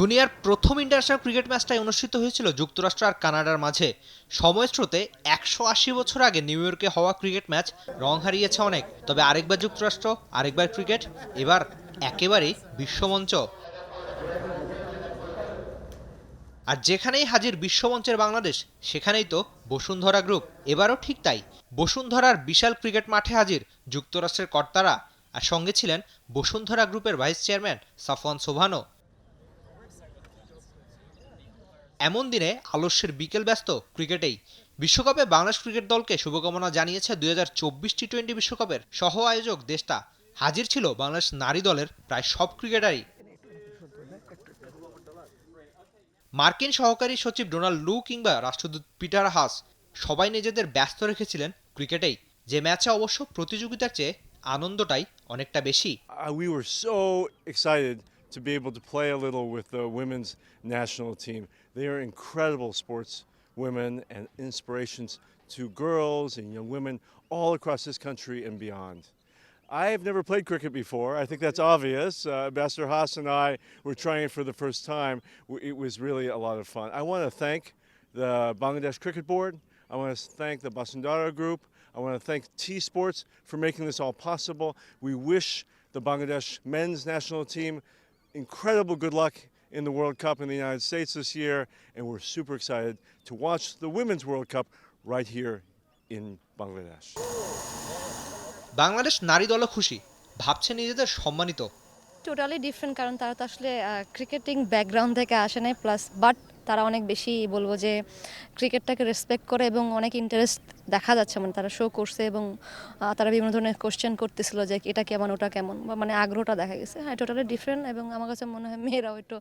দুনিয়ার প্রথম international cricket ম্যাচটাই অনুষ্ঠিত হয়েছিল যুক্তরাষ্ট্র আর কানাডার মাঝে। সময় স্রোতে একশো আশি বছর আগে নিউ ইয়র্কে হওয়া ক্রিকেট ম্যাচ রং হারিয়েছে অনেক। তবে আরেকবার যুক্তরাষ্ট্র, আরেকবার ক্রিকেট, এবার একেবারেই বিশ্বমঞ্চ। আর যেখানেই হাজির বিশ্বমঞ্চের বাংলাদেশ, সেখানেই তো বসুন্ধরা গ্রুপ। এবারও ঠিক তাই। বসুন্ধরার বিশাল ক্রিকেট মাঠে হাজির যুক্তরাষ্ট্রের কর্তারা। আর সঙ্গে ছিলেন বসুন্ধরা গ্রুপের ভাইস চেয়ারম্যান সাফওয়ান সোভানো এমন দিনে আলস্যের বিকেল ব্যস্ত ক্রিকেটেই। বিশ্বকাপে বাংলাদেশ ক্রিকেট দলকে শুভকামনা জানিয়েছে দুই হাজার চব্বিশ টি টোয়েন্টি বিশ্বকাপের সহ আয়োজক দেশটা। হাজির ছিল বাংলাদেশ নারী দলের প্রায় সব ক্রিকেটারই। মার্কিন সহকারী সচিব ডোনাল্ড লু কিংবা রাষ্ট্রদূত পিটার হাস সবাই নিজেদের ব্যস্ত রেখেছিলেন ক্রিকেটেই যে ম্যাচে অবশ্য প্রতিযোগিতার চেয়ে আনন্দটাই অনেকটা বেশি। Uh, to be able to play a little with the women's national team. They are incredible sports women and inspirations to girls and young women all across this country and beyond. I have never played cricket before. I think that's obvious. Uh, Ambassador Haas and I were trying it for the first time. It was really a lot of fun. I want to thank the Bangladesh Cricket Board. I want to thank the Basundara Group. I want to thank T Sports for making this all possible. We wish the Bangladesh men's national team incredible good luck in the World Cup in the United States this year, and we're super excited to watch the Women's World Cup right here in Bangladesh. Bangladesh নারী দলও খুশি ভাবছে নিজেদের সম্মানিত totally different কারণ তারা তো আসলে ক্রিকেটিং ব্যাকগ্রাউন্ড থেকে আসে নাই প্লাস বাট তারা অনেক বেশি বলব যে ক্রিকেটটাকে রেসপেক্ট করে এবং অনেক ইন্টারেস্ট দেখা যাচ্ছে। মানে তারা শো করছে এবং তারা বিভিন্ন ধরনের কোশ্চেন করতেছিল যে এটা কেমন ওটা কেমন। বা মানে আগ্রহটা দেখা গেছে। হ্যাঁ টোটালি ডিফারেন্ট এবং আমার কাছে মনে হয় মেয়েরাও একটু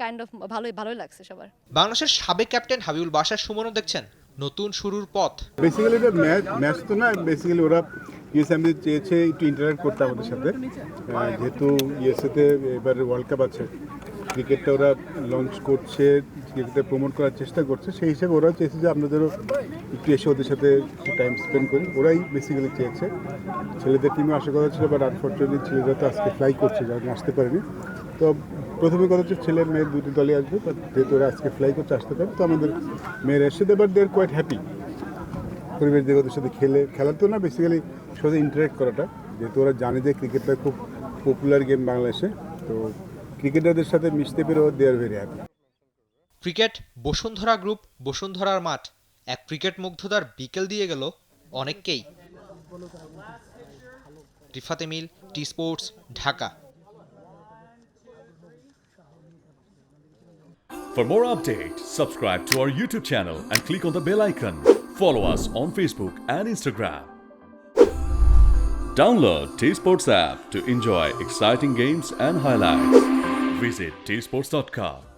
কাইন্ড অফ ভালোই ভালোই লাগছে সবার। বাংলাদেশের সাবেক ক্যাপ্টেন হাবিবুল বাসার সুমনও দেখছেন নতুন শুরুর পথ। বেসিক্যালি এটা ম্যাচ ম্যাচ তো না বেসিক্যালি ওরা ইউএসএমবি চেয়েছে একটু ইন্টারাক্ট করতে আমাদের সাথে। যেহেতু ইউএসএতে এবার ওয়ার্ল্ড কাপ আছে। ক্রিকেটটা ওরা লঞ্চ করছে ক্রিকেটটা প্রমোট করার চেষ্টা করছে, সেই হিসেবে ওরাও চেয়েছে যে আপনাদেরও একটু এসে ওদের সাথে টাইম স্পেন্ড করি। ওরাই বেসিক্যালি চেয়েছে। ছেলেদের টিমে আশা করা ছিল বাট আনফর্চুনেটলি ছেলেরা তো আজকে ফ্লাই করছে, যারা আসতে পারেনি। তো প্রথমে কথা হচ্ছে ছেলে মেয়ের দুটি দলে আসবে বাট যেহেতু ওরা আজকে ফ্লাই করছে, আসতে পারে, তো আমাদের মেয়েরা এসে but they are quite happy পরিবেশ ওদের সাথে খেলে, খেলার তো না বেসিক্যালি সাথে ইন্টারেক্ট করাটা। যেহেতু ওরা জানে যে ক্রিকেটটা খুব পপুলার গেম বাংলাদেশে, তো ক্রিকেটারদের সাথে মিশতে পেরেও they are very happy cricket Bashundhara group বসুন্ধরার মাঠ এক ক্রিকেট মুগ্ধতার বিকেল দিয়ে গেল অনেককেই রিফাতে মিল T Sports Dhaka For more updates, subscribe to our YouTube channel and click on the bell icon. Follow us on Facebook and Instagram. Download T Sports app to enjoy exciting games and highlights. Visit tsports.com.